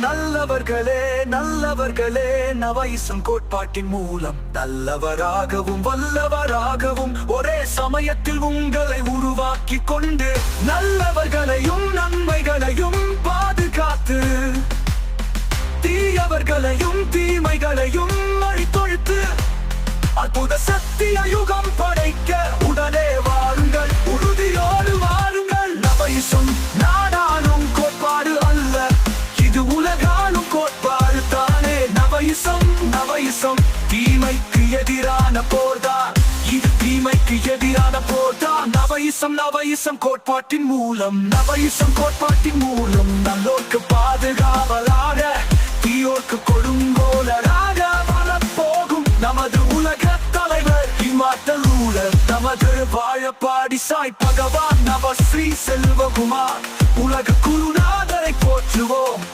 நல்லவர்களே நல்லவர்களே நவைசம் கோட்பாட்டின் மூலம். நல்லவராகவும் வல்லவராகவும் ஒரே சமயத்தில் உங்களை உருவாக்கி கொண்டு நல்லவர்களையும் நன்மைகளையும் பாதுகாத்து தீயவர்களையும் தீமைகளையும் அழித்தொழித்து அற்புத சத்திய யுகம் நவைசம் தீமைக்கு எதிரான போர்தான். இது தீமைக்கு எதிரான போர்தான். நவயிசம் நவயிசம் கோட்பாட்டின் மூலம். நவயிசம் கோட்பாட்டின் மூலம் நல்லோர்க்கு பாதுகாவலாக தீயோர்க்கு கொடுங்கோலராக வரப்போகும் நமது உலக தலைவர் இம்மாற்றல் ஊழல் நமது வாழப்பாடி சாய் பகவான் நவ ஸ்ரீ செல்வகுமார். உலக குருநாதரை போற்றுவோம்.